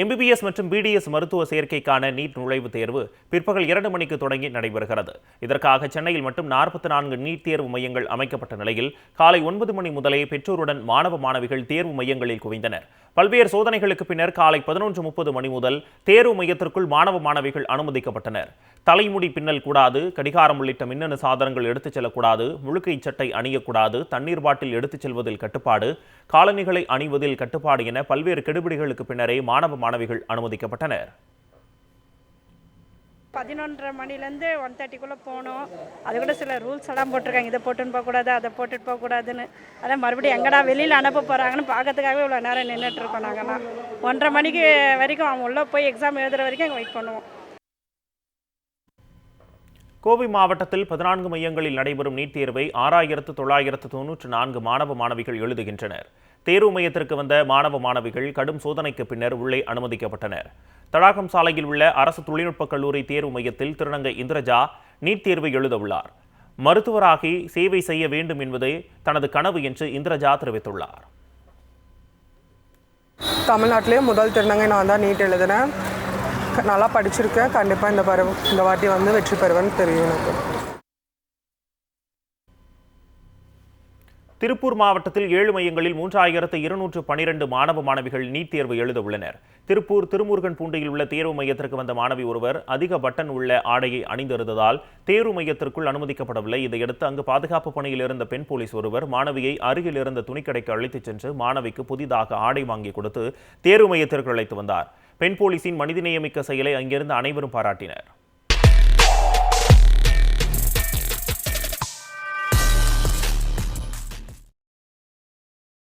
MBBS மற்றும் BDS மருத்துவ சேர்க்கைக்கான நீட் நுழைவுத் தேர்வு பிற்பகல் இரண்டு மணிக்கு தொடங்கி நடைபெறுகிறது. இதற்காக சென்னையில் மட்டும் நாற்பத்தி நான்கு நீட் தேர்வு மையங்கள் அமைக்கப்பட்ட நிலையில் காலை ஒன்பது மணி முதலே பெற்றோருடன் மாணவ மாணவிகள் தேர்வு மையங்களில் குவிந்தனர். பல்வேறு சோதனைகளுக்கு பின்னர் காலை பதினொன்று முப்பது மணி முதல் தேர்வு மையத்திற்குள் மாணவ மாணவிகள் அனுமதிக்கப்பட்டனர். தலைமுடி பின்னல் கூடாது கடிகாரம் உள்ளிட்ட மின்னணு சாதனங்கள் எடுத்துச் செல்லக்கூடாது முழுக்கை சட்டை அணியக்கூடாது தண்ணீர் பாட்டில் எடுத்துச் செல்வதில் கட்டுப்பாடு காலணிகளை அணிவதில் கட்டுப்பாடு என பல்வேறு கெடுபிடிகளுக்கு பின்னரே மாணவ மாணவிகள் அனுமதிக்கப்பட்டனர். பதினொன்றரை மணிலேருந்து ஒன் தேர்ட்டிக்குள்ளே போகணும் அது கூட சில ரூல்ஸ் எல்லாம் போட்டிருக்காங்க. இதை போட்டுன்னு போகக்கூடாது அதை போட்டுட்டு போகக்கூடாதுன்னு அதான் மறுபடியும் எங்கடா வெளியில் அனுப்ப போகிறாங்கன்னு பார்க்கறதுக்காகவே இவ்வளோ நேரம் நின்றுட்டு இருக்கோம் நாங்கள்லாம் ஒன்றரை மணிக்கு வரைக்கும் அவன் உள்ளே போய் எக்ஸாம் எழுதுகிற வரைக்கும் அங்கே வெயிட் பண்ணுவோம். கோவை மாவட்டத்தில் பதினான்கு மையங்களில் நடைபெறும் நீட் தேர்வை ஆறாயிரத்து தொள்ளாயிரத்து தொன்னூற்று நான்கு மாணவ மாணவிகள் எழுதுகின்றனர். தேர்வு மையத்திற்கு வந்த மாணவ மாணவிகள் கடும் சோதனைக்கு பின்னர் உள்ளே அனுமதிக்கப்பட்டனர். தடாகம் சாலையில் உள்ள அரசு தொழில்நுட்பக் கல்லூரி தேர்வு மையத்தில் திருநங்கை இந்திரஜா நீட் தேர்வை எழுத உள்ளார். மருத்துவராகி சேவை செய்ய வேண்டும் என்பதே தனது கனவு என்று இந்திரஜா தெரிவித்துள்ளார். தமிழ்நாட்டிலே முதல் திருநங்கை நான் தான் நீட் எழுதினேன். நல்லா படிச்சிருக்கேன். கண்டிப்பாக இந்த பருவ இந்த வாட்டி வந்து வெற்றி பெறுவேன்னு தெரியும் எனக்கு. திருப்பூர் மாவட்டத்தில் ஏழு மையங்களில் மூன்றாயிரத்து இருநூற்று பனிரெண்டு மாணவ மாணவிகள் நீட் தேர்வு எழுத உள்ளனர். திருப்பூர் திருமுருகன் பூண்டியில் உள்ள தேர்வு மையத்திற்கு வந்த மாணவி ஒருவர் அதிக பட்டன் உள்ள ஆடையை அணிந்திருந்ததால் தேர்வு மையத்திற்குள் அனுமதிக்கப்படவில்லை. இதையடுத்து அங்கு பாதுகாப்பு பணியில் இருந்த பெண் போலீஸ் ஒருவர் மாணவியை அருகில் இருந்த துணிக்கடைக்கு அழைத்துச் சென்று மாணவிக்கு புதிதாக ஆடை வாங்கி கொடுத்து தேர்வு மையத்திற்கு அழைத்து வந்தார். பெண் போலீசின் மனிதநேயமிக்க செயலை அங்கிருந்து அனைவரும் பாராட்டினர்.